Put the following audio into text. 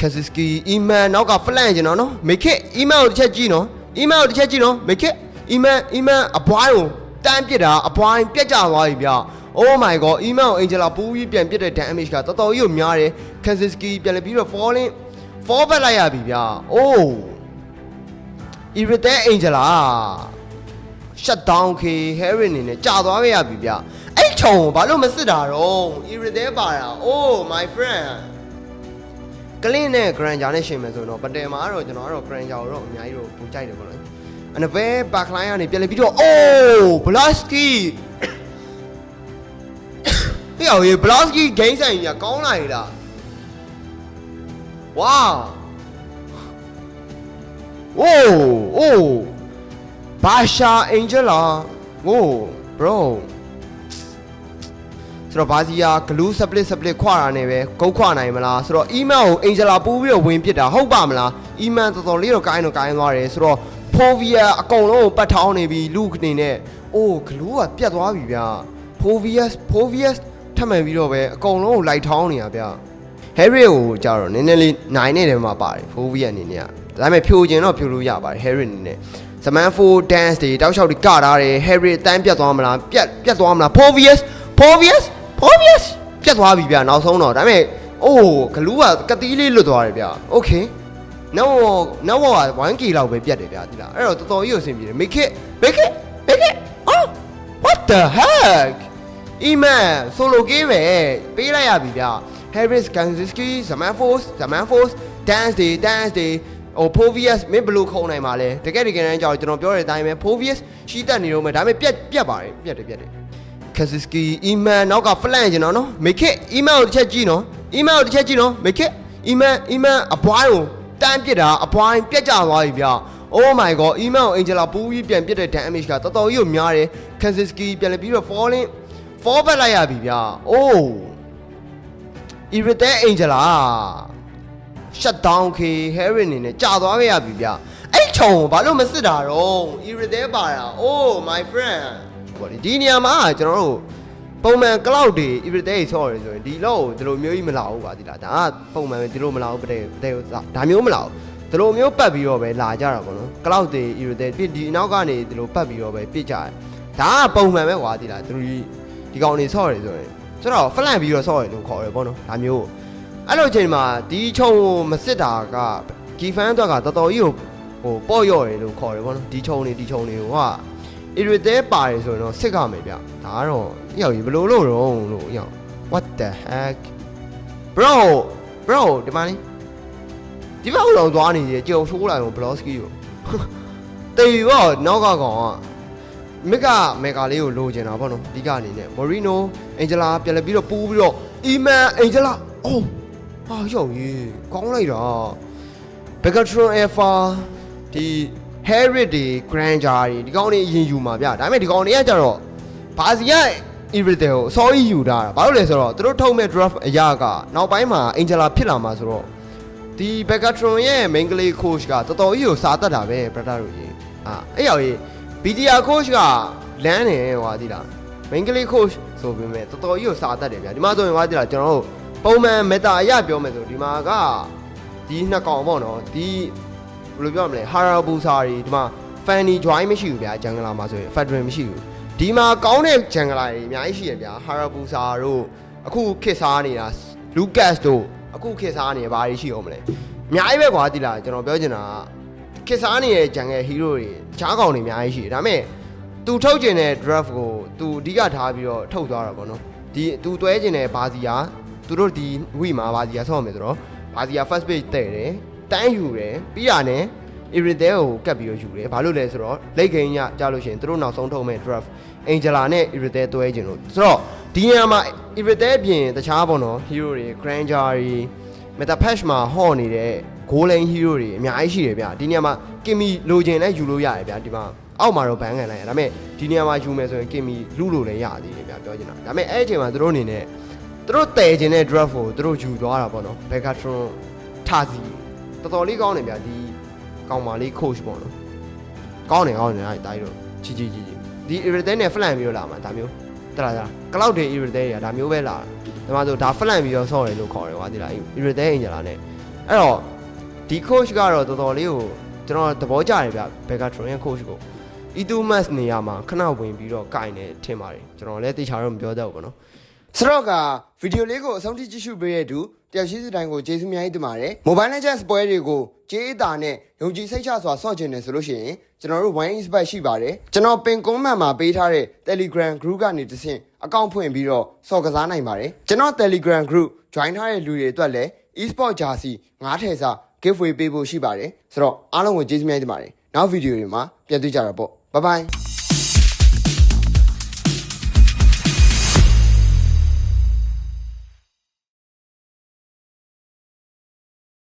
Kaziski email နောက်က flank ကျင်တော့နော် make it email ကိုတစ်ချက်ကြည့်နော် email ကိုတစ်ချက်ကြည့်နော် make it email email အပွားကိုတန်းပစ်တာအပွားပြက်ကျသွားပြီဗျ Oh my god email ကို Angela ပူးပြီးပြန်ပစ်တဲ့ damage ကတော်တော်ကြီးကိုများတယ် Kaziski ပြန်လည်းပြီးတော့ falling fall back လိုက်ရပြီဗျ Oh Irritated Angela shut down K Harry အနေနဲ့ကြာသွားခဲ့ရပြီဗျအဲ့ချုံကိုဘာလို့မစစ်တာတော့ Irritated ပါတာ Oh my friend ကလင်းနဲ့ Granger နဲ့ရှင်မယ်ဆိုတော့ပတယ်မှာတော့ကျွန်တော်ကတော့ Granger ကိုတော့အများကြီးတော့ပူကြိုက်တယ်ပေါ့နော်အနဘဲ backline ကနေပြန်လေပြီးတော့ Oh Blasky ဟေ့အောင်ရေ Blasky game ဆိုင်ကြီးကကောင်းလာရလား Wow Oh oh Basha Angela Oh bro ဆိုတော့ဘာစီယာ glue split split ခွာတာနဲ့ပဲကုတ်ခွာနိုင်မလားဆိုတော့ email ကို Angela ပူးပြီးတော့ဝင်ပစ်တာဟုတ်ပါမလား email တော်တော်လေးတော့ကိုင်းတော့ကိုင်းသွားတယ်ဆိုတော့ Povia အကုန်လုံးကိုပတ်ထောင်းနေပြီလူအနေနဲ့ Oh glue ကပြတ်သွားပြီဗျာ Povia Povia ထပ်မှန်ပြီးတော့ပဲအကုန်လုံးကိုလိုက်ထောင်းနေတာဗျာ Harry ကိုကြတော့နည်းနည်းလေးနိုင်နေတယ်မှာပါတယ် Povia အနေနဲ့ကဒါပေမဲ့ဖြိုခြင်းတော့ဖြိုလို့ရပါတယ် Harry အနေနဲ့ Samantha dance တွေတောက်လျှောက်တွေကထားတယ် Harry အတန်းပြတ်သွားမလားပြတ်ပြတ်သွားမလား Povius Povius Povius ပြတ်သွားပြီဗျနောက်ဆုံးတော့ဒါပေမဲ့အိုးဂလူးကကတိလေးလွတ်သွားတယ်ဗျ Okay နောက်နောက်က 1k လောက်ပဲပြတ်တယ်ဗျဒီလားအဲ့တော့တော်တော်ကြီးကိုအဆင်ပြေတယ် make it make it make it oh what the heck Iman solo game ပဲပေးလိုက်ရပြီဗျ Harris Ganziski Zamanfos Zamanfos dance တွေ dance တွေဟို Povius မင်းဘယ်လိုခုံနိုင်မှာလဲတကယ်တကယ်တမ်းကြောင့်ကျွန်တော်ပြောတဲ့အတိုင်းပဲ Povius ရှိတတ်နေတော့မယ်ဒါပေမဲ့ပြက်ပြက်ပါတယ်ပြက်တယ်ပြက်တယ် Kaziski email နောက်က flank ကျင်တော့နော် make it email ကိုတစ်ချက်ကြည့်နော် email ကိုတစ်ချက်ကြည့်နော် make it email email အပွားကိုတန်းပစ်တာအပွားပြက်ကျသွားပြီဗျ Oh my god email ကို Angela ပူးပြီးပြန်ပစ်တဲ့ damage ကတော်တော်ကြီးကိုများတယ် Kaziski ပြန်လည်းပြီးတော့ falling fall back လိုက်ရပြီဗျ Oh Irritated Angela shut down K Harry အနေနဲ့ကြာသွားခဲ့ရပြီဗျအဲ့ချုံကိုဘာလို့မစစ်တာတော့ Irritated ပါတာ Oh my friend ဟောဒီဒီနေရာမှာကျွန်တော်တို့ပုံမှန် cloud တွေ Irritated ဆော့ရဆိုရင်ဒီလောက်ကိုဒီလိုမျိုးကြီးမလာဘူးပါဒီလားဒါကပုံမှန်ပဲဒီလိုမလာဘူးပတဲ့ပတဲ့ဒါမျိုးမလာဘူးဒီလိုမျိုးပတ်ပြီးတော့ပဲလာကြတာပေါ့နော် cloud တွေ Irritated ပြဒီနောက်ကနေဒီလိုပတ်ပြီးတော့ပဲပြစ်ကြတယ်ဒါကပုံမှန်ပဲကွာဒီလားသူတို့ဒီကောင်နေဆော့ရဆိုရင်ကျွန်တော် flan ပြီးတော့ဆော့ရလို့ခေါ်ရပေါ့နော်ဒါမျိုးအဲ့လိုအချိန်မှာဒီချုံကိုမစစ်တာကဂီဖန်အတွက်ကတော်တော်ကြီးကိုဟိုပေါ့ရော့ရလို့ခေါ်တယ်ဗောနော်ဒီချုံနေဒီချုံနေဟိုက irritated ပါတယ်ဆိုရင်တော့စစ်ကမယ်ဗျဒါကတော့အရောက်ကြီးဘယ်လိုလုပ်တော့လို့အရောက် what the heck bro bro ဒီမှာနေဒီဘက်ကတော့သွားနေတယ်ကြုံရှိုးလိုက်အောင် blosky ကိုတေးရောနောက်ကကောင်ကမက်ကမေကာလေးကိုလိုချင်တာဗောနော်ဒီကအနေနဲ့ Morino Angela ပြန်လဲပြီးတော့ပူးပြီးတော့ Iman Angela အော်ဟာရောက်ရေးကောင်းလိုက်တာ Begatron Alpha ဒီ Harry တွေ Granger တွေဒီကောင်တွေအရင်ယူမှာဗျဒါပေမဲ့ဒီကောင်တွေကကြတော့ဘာစီက Irritated ကိုအစောကြီးယူတာဘာလို့လဲဆိုတော့သူတို့ထုတ်မဲ့ draft အရာကနောက်ပိုင်းမှာ Angela ဖြစ်လာမှာဆိုတော့ဒီ Begatron ရဲ့ main ကလေး coach ကတော်တော်ကြီးကိုစားတတ်တာပဲ brother တို့ကြီးအာအဲ့ရောက်ရေး BDR coach ကလမ်းနေဟွာဒီလား main ကလေး coach ဆိုပေမဲ့တော်တော်ကြီးကိုစားတတ်တယ်ဗျဒီမှာဆိုရင်ဟွာဒီလားကျွန်တော်တို့ပုံမှန် meta အရပြောမယ်ဆိုဒီမှာကဒီနှစ်ကောင်ပေါ့နော်ဒီ ဘယ်လိုပြောမလဲ Harabusa တွေဒီမှာ Fanny Joy မရှိဘူးဗျာဂျန်ဂလာမှာဆိုရင် Federal မရှိဘူးဒီမှာကောင်းတဲ့ဂျန်ဂလာတွေအများကြီးရှိရဗျာ Harabusa တို့အခုခစ်စားနေတာ Lucas တို့အခုခစ်စားနေဘာတွေရှိအောင်မလဲအများကြီးပဲကွာဒီလားကျွန်တော်ပြောချင်တာကခစ်စားနေတဲ့ဂျန်ဂယ် hero တွေချားကောင်တွေအများကြီးရှိတယ်ဒါပေမဲ့သူထုတ်ကျင်တဲ့ draft ကိုသူအဓိကထားပြီးတော့ထုတ်သွားတာပေါ့နော်ဒီသူတွဲကျင်တဲ့ဘာစီယာသူတို့ဒီဝီမှာဘာစီယာဆော့မယ်ဆိုတော့ဘာစီယာ first page တဲ့တယ်တန်းယူတယ်ပြီးရနဲ့ irritate ကိုကတ်ပြီးတော့ယူတယ်ဘာလို့လဲဆိုတော့လိတ်ခိန်ညကြားလို့ရှိရင်သူတို့နောက်ဆုံးထုတ်မဲ့ draft angela နဲ့ irritate တွဲခြင်းလို့ဆိုတော့ဒီနေရာမှာ irritate ပြင်တခြားပေါ့နော် hero တွေ granger တွေ meta patch မှာဟော့နေတဲ့ goal line hero တွေအများကြီးရှိတယ်ဗျဒီနေရာမှာ kimmy လိုချင်လဲယူလို့ရတယ်ဗျဒီမှာအောက်မှာတော့ဘန်းကန်လိုက်ရဒါပေမဲ့ဒီနေရာမှာယူမယ်ဆိုရင် kimmy လူလို့လည်းရသေးတယ်ဗျပြောချင်တာဒါပေမဲ့အဲ့အချိန်မှာသူတို့အနေနဲ့သူတို့တည်ခြင်းတဲ့ draft ကိုသူတို့ယူသွားတာပေါ့နော် Begatron ထားစီတော်တော်လေးကောင်းတယ်ဗျာဒီ ကောင်မလေး coach ပေါ့နော်ကောင်းတယ်ကောင်းတယ်အဲ့တိုင်းတော့ချီချီချီချီဒီ irritate နဲ့ flan ပြီးတော့လာမှာဒါမျိုးတလားတလား cloud တွေ irritate တွေကဒါမျိုးပဲလာတာဒါမှဆိုဒါ flan ပြီးတော့ဆော့တယ်လို့ခေါ်တယ်ကွာဒီလား irritate angela နဲ့အဲ့တော့ဒီ coach ကတော့တော်တော်လေးကိုကျွန်တော်သဘောကျတယ်ဗျဘက်က Tron ရဲ့ coach ကို E2 Max နေရာမှာခဏဝင်ပြီးတော့ကင်နေထင်ပါတယ်ကျွန်တော်လည်းတေချာတော့မပြောတတ်ဘူးပေါ့နော် စတော့ကဗီဒီယိုလေးကိုအဆုံးထိကြည့်ရှုပေးရတဲ့သူတယောက်ရှိစတိုင်းကိုကျေးဇူးအများကြီးတင်ပါတယ် Mobile Legends ပွဲတွေကိုကျေးအတာနဲ့ယုံကြည်စိတ်ချစွာဆော့ကျင်နေဆိုလို့ရှိရင်ကျွန်တော်တို့ Wine Expert ရှိပါတယ်ကျွန်တော်ပင်ကွန်မန့်မှာပေးထားတဲ့ Telegram group ကနေတစ်ဆင့်အကောင့်ဖွင့်ပြီးတော့ဆော့ကစားနိုင်ပါတယ်ကျွန်တော် Telegram group join ထားတဲ့လူတွေအတွက်လည်း e-sport jersey 9ထည်စာ giveaway ပေးဖို့ရှိပါတယ်ဆိုတော့အားလုံးကိုကျေးဇူးများတင်ပါတယ်နောက်ဗီဒီယိုတွေမှာပြန်တွေ့ကြတာပေါ့ bye bye